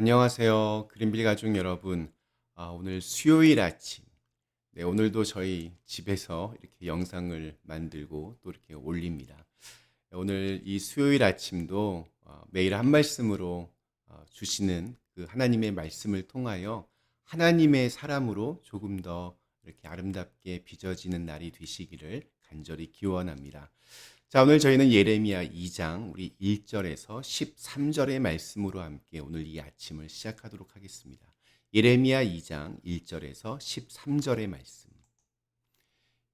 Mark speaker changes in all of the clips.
Speaker 1: 안녕하세요. 그린빌 가족 여러분. 아, 오늘 수요일 아침. 네, 오늘도 저희 집에서 이렇게 영상을 만들고 또 이렇게 올립니다. 네, 오늘 이 수요일 아침도 어, 매일 한 말씀으로 어, 주시는 그 하나님의 말씀을 통하여 하나님의 사람으로 조금 더 이렇게 아름답게 빚어지는 날이 되시기를 간절히 기원합니다. 자, 오늘 저희는 예레미야 2장 우리 1절에서 13절의 말씀으로 함께 오늘 이 아침을 시작하도록 하겠습니다. 예레미야 2장 1절에서 13절의 말씀.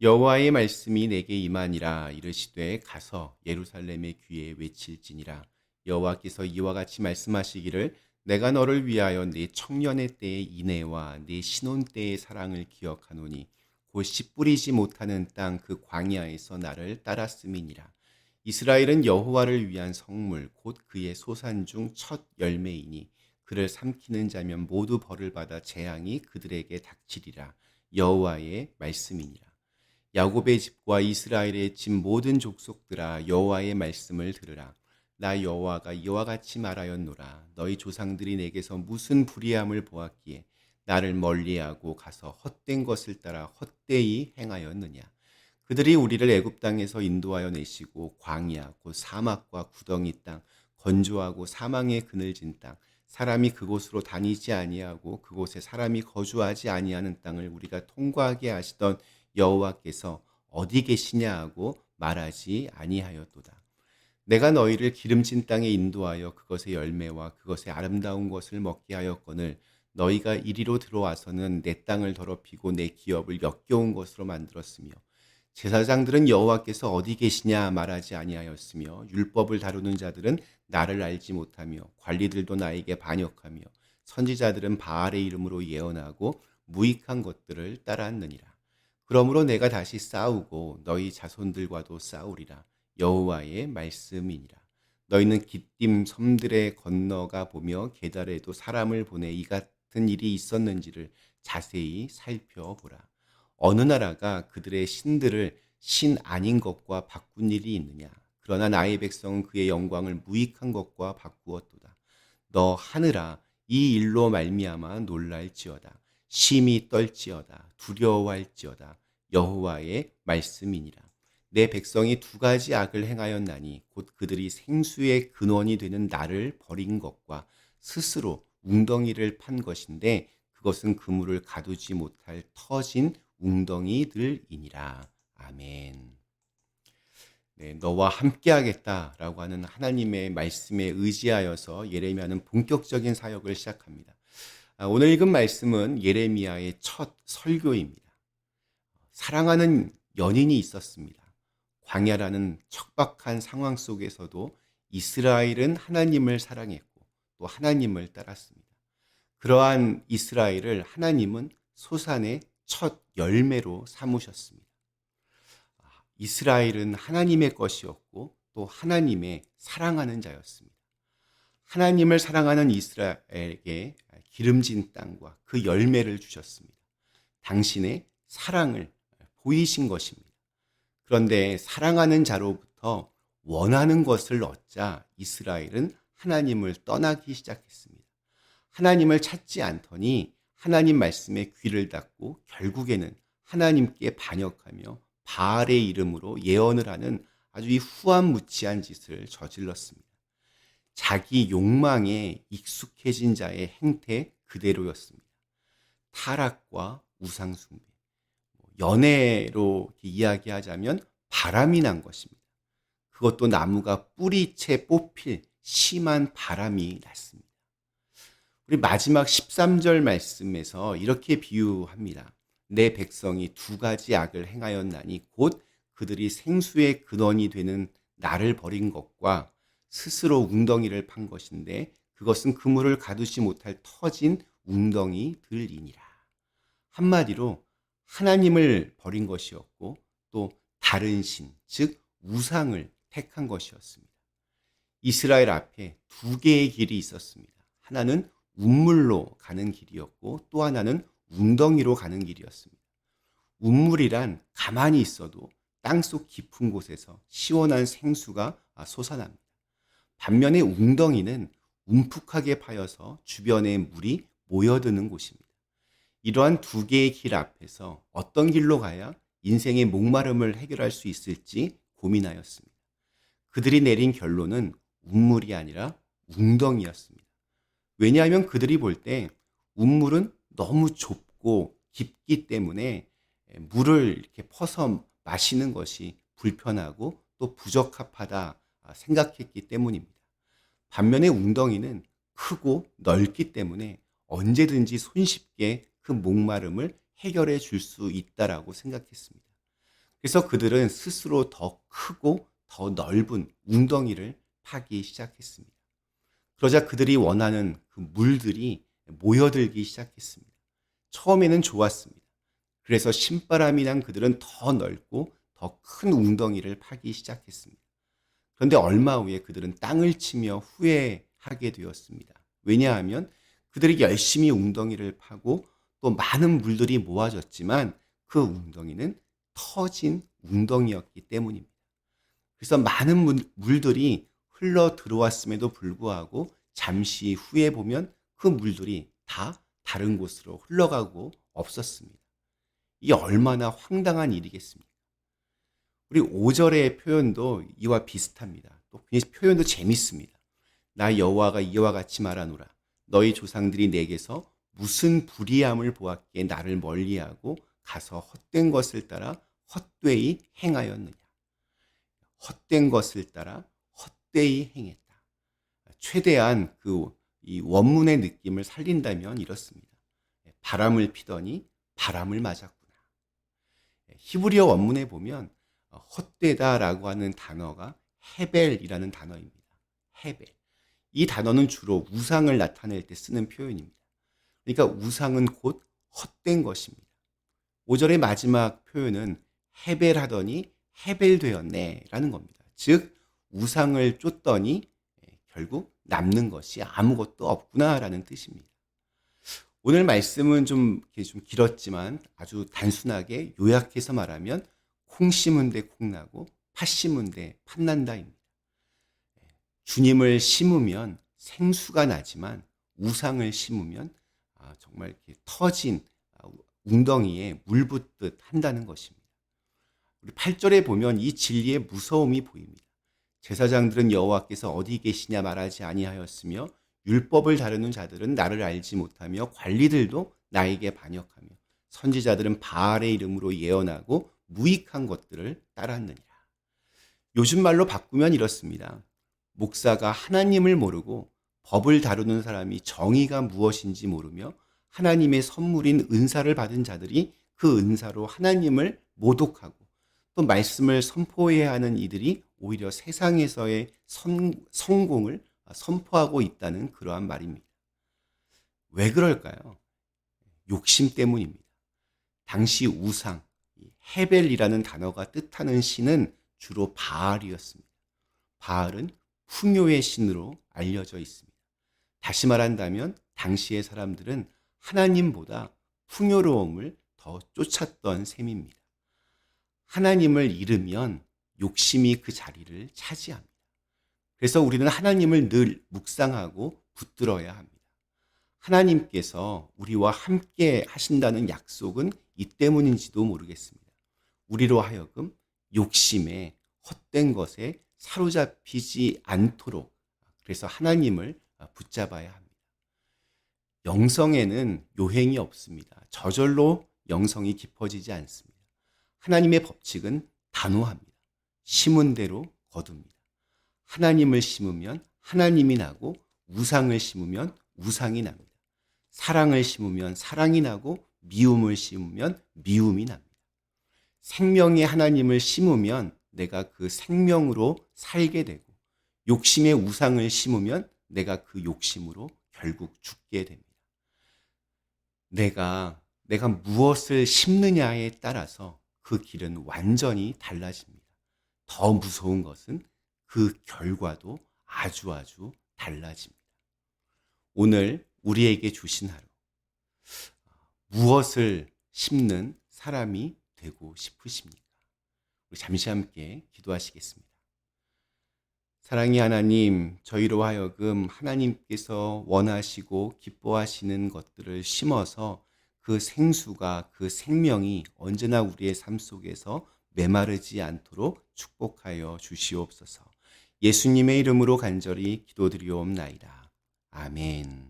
Speaker 1: 여호와의 말씀이 내게 임하니라 이르시되 가서 예루살렘의 귀에 외칠지니라 여호와께서 이와 같이 말씀하시기를 내가 너를 위하여 내 청년의 때의 인애와 내 신혼 때의 사랑을 기억하노니 곧씨 뿌리지 못하는 땅 그 광야에서 나를 따랐음이니라. 이스라엘은 여호와를 위한 성물 곧 그의 소산 중 첫 열매이니 그를 삼키는 자면 모두 벌을 받아 재앙이 그들에게 닥치리라. 여호와의 말씀이니라. 야곱의 집과 이스라엘의 집 모든 족속들아 여호와의 말씀을 들으라. 나 여호와가 이와 같이 말하였노라. 너희 조상들이 내게서 무슨 불의함을 보았기에 나를 멀리하고 가서 헛된 것을 따라 헛되이 행하였느냐. 그들이 우리를 애굽 땅에서 인도하여 내시고 광야 곧 사막과 구덩이 땅 건조하고 사망의 그늘진 땅 사람이 그곳으로 다니지 아니하고 그곳에 사람이 거주하지 아니하는 땅을 우리가 통과하게 하시던 여호와께서 어디 계시냐 하고 말하지 아니하였도다. 내가 너희를 기름진 땅에 인도하여 그것의 열매와 그것의 아름다운 것을 먹게 하였거늘 너희가 이리로 들어와서는 내 땅을 더럽히고 내 기업을 역겨운 것으로 만들었으며 제사장들은 여호와께서 어디 계시냐 말하지 아니하였으며 율법을 다루는 자들은 나를 알지 못하며 관리들도 나에게 반역하며 선지자들은 바알의 이름으로 예언하고 무익한 것들을 따랐느니라. 그러므로 내가 다시 싸우고 너희 자손들과도 싸우리라. 여호와의 말씀이니라. 너희는 기띔 섬들에 건너가 보며 계달에도 사람을 보내 이 같은 일이 있었는지를 자세히 살펴보라. 어느 나라가 그들의 신들을 신 아닌 것과 바꾼 일이 있느냐? 그러나 나의 백성은 그의 영광을 무익한 것과 바꾸었도다. 너 하늘아 이 일로 말미암아 놀랄지어다. 심히 떨지어다. 두려워할지어다. 여호와의 말씀이니라. 내 백성이 두 가지 악을 행하였나니 곧 그들이 생수의 근원이 되는 나를 버린 것과 스스로 웅덩이를 판 것인데 그것은 그물을 가두지 못할 터진 웅덩이들이니라. 아멘. 네, 너와 함께하겠다라고 하는 하나님의 말씀에 의지하여서 예레미야는 본격적인 사역을 시작합니다. 아, 오늘 읽은 말씀은 예레미야의 첫 설교입니다. 사랑하는 연인이 있었습니다. 광야라는 척박한 상황 속에서도 이스라엘은 하나님을 사랑했고 또 하나님을 따랐습니다. 그러한 이스라엘을 하나님은 소산의 첫 열매로 삼으셨습니다. 이스라엘은 하나님의 것이었고 또 하나님의 사랑하는 자였습니다. 하나님을 사랑하는 이스라엘에게 기름진 땅과 그 열매를 주셨습니다. 당신의 사랑을 보이신 것입니다. 그런데 사랑하는 자로부터 원하는 것을 얻자 이스라엘은 하나님을 떠나기 시작했습니다. 하나님을 찾지 않더니 하나님 말씀에 귀를 닫고 결국에는 하나님께 반역하며 바알의 이름으로 예언을 하는 아주 이 후한무치한 짓을 저질렀습니다. 자기 욕망에 익숙해진 자의 행태 그대로였습니다. 타락과 우상숭배, 뭐 연애로 이야기하자면 바람이 난 것입니다. 그것도 나무가 뿌리채 뽑힐 심한 바람이 났습니다. 우리 마지막 13절 말씀에서 이렇게 비유합니다. 내 백성이 두 가지 악을 행하였나니 곧 그들이 생수의 근원이 되는 나를 버린 것과 스스로 웅덩이를 판 것인데 그것은 그물을 가두지 못할 터진 웅덩이 들이니라. 한마디로 하나님을 버린 것이었고 또 다른 신, 즉 우상을 택한 것이었습니다. 이스라엘 앞에 두 개의 길이 있었습니다. 하나는 운물로 가는 길이었고 또 하나는 웅덩이로 가는 길이었습니다. 운물이란 가만히 있어도 땅속 깊은 곳에서 시원한 생수가 솟아납니다. 반면에 웅덩이는 움푹하게 파여서 주변에 물이 모여드는 곳입니다. 이러한 두 개의 길 앞에서 어떤 길로 가야 인생의 목마름을 해결할 수 있을지 고민하였습니다. 그들이 내린 결론은 운물이 아니라 웅덩이였습니다. 왜냐하면 그들이 볼 때 운물은 너무 좁고 깊기 때문에 물을 이렇게 퍼서 마시는 것이 불편하고 또 부적합하다 생각했기 때문입니다. 반면에 웅덩이는 크고 넓기 때문에 언제든지 손쉽게 그 목마름을 해결해 줄 수 있다라고 생각했습니다. 그래서 그들은 스스로 더 크고 더 넓은 웅덩이를 파기 시작했습니다. 그러자 그들이 원하는 그 물들이 모여들기 시작했습니다. 처음에는 좋았습니다. 그래서 신바람이 난 그들은 더 넓고 더 큰 웅덩이를 파기 시작했습니다. 그런데 얼마 후에 그들은 땅을 치며 후회하게 되었습니다. 왜냐하면 그들이 열심히 웅덩이를 파고 또 많은 물들이 모아졌지만 그 웅덩이는 터진 웅덩이였기 때문입니다. 그래서 많은 물, 들이 흘러 들어왔음에도 불구하고 잠시 후에 보면 그 물들이 다 다른 곳으로 흘러가고 없었습니다. 이게 얼마나 황당한 일이겠습니까? 우리 5절의 표현도 이와 비슷합니다. 또 표현도 재밌습니다. 나 여호와가 이와 같이 말하노라. 너희 조상들이 내게서 무슨 불의함을 보았기에 나를 멀리하고 가서 헛된 것을 따라 헛되이 행하였느냐. 헛된 것을 따라 헛되이 행했다. 최대한 그 이 원문의 느낌을 살린다면 이렇습니다. 바람을 피더니 바람을 맞았구나. 히브리어 원문에 보면 헛되다라고 하는 단어가 헤벨이라는 단어입니다. 헤벨. 이 단어는 주로 우상을 나타낼 때 쓰는 표현입니다. 그러니까 우상은 곧 헛된 것입니다. 5절의 마지막 표현은 해벨하더니 해벨되었네 라는 겁니다. 즉 우상을 쫓더니 결국 남는 것이 아무것도 없구나라는 뜻입니다. 오늘 말씀은 좀, 좀 길었지만 아주 단순하게 요약해서 말하면 콩 심은 데 콩나고 팥 심은 데 팥난다입니다. 주님을 심으면 생수가 나지만 우상을 심으면 아, 정말 터진 아, 웅덩이에 물 붓듯 한다는 것입니다. 우리 8절에 보면 이 진리의 무서움이 보입니다. 제사장들은 여호와께서 어디 계시냐 말하지 아니하였으며 율법을 다루는 자들은 나를 알지 못하며 관리들도 나에게 반역하며 선지자들은 바알의 이름으로 예언하고 무익한 것들을 따랐느니라. 요즘 말로 바꾸면 이렇습니다. 목사가 하나님을 모르고 법을 다루는 사람이 정의가 무엇인지 모르며 하나님의 선물인 은사를 받은 자들이 그 은사로 하나님을 모독하고 또 말씀을 선포해야 하는 이들이 오히려 세상에서의 선, 성공을 선포하고 있다는 그러한 말입니다. 왜 그럴까요? 욕심 때문입니다. 당시 우상, 헤벨이라는 단어가 뜻하는 신은 주로 바알이었습니다. 바알은 풍요의 신으로 알려져 있습니다. 다시 말한다면 당시의 사람들은 하나님보다 풍요로움을 더 쫓았던 셈입니다. 하나님을 잃으면 욕심이 그 자리를 차지합니다. 그래서 우리는 하나님을 늘 묵상하고 붙들어야 합니다. 하나님께서 우리와 함께 하신다는 약속은 이 때문인지도 모르겠습니다. 우리로 하여금 욕심에 헛된 것에 사로잡히지 않도록 그래서 하나님을 붙잡아야 합니다. 영성에는 요행이 없습니다. 저절로 영성이 깊어지지 않습니다. 하나님의 법칙은 단호합니다. 심은 대로 거둡니다. 하나님을 심으면 하나님이 나고 우상을 심으면 우상이 납니다. 사랑을 심으면 사랑이 나고 미움을 심으면 미움이 납니다. 생명의 하나님을 심으면 내가 그 생명으로 살게 되고 욕심의 우상을 심으면 내가 그 욕심으로 결국 죽게 됩니다. 내가 내가 무엇을 심느냐에 따라서 그 길은 완전히 달라집니다. 더 무서운 것은 그 결과도 아주 아주 달라집니다. 오늘 우리에게 주신 하루 무엇을 심는 사람이 되고 싶으십니까? 우리 잠시 함께 기도하시겠습니다. 사랑의 하나님, 저희로 하여금 하나님께서 원하시고 기뻐하시는 것들을 심어서 그 생수가 그 생명이 언제나 우리의 삶 속에서 메마르지 않도록 축복하여 주시옵소서. 예수님의 이름으로 간절히 기도드리옵나이다. 아멘.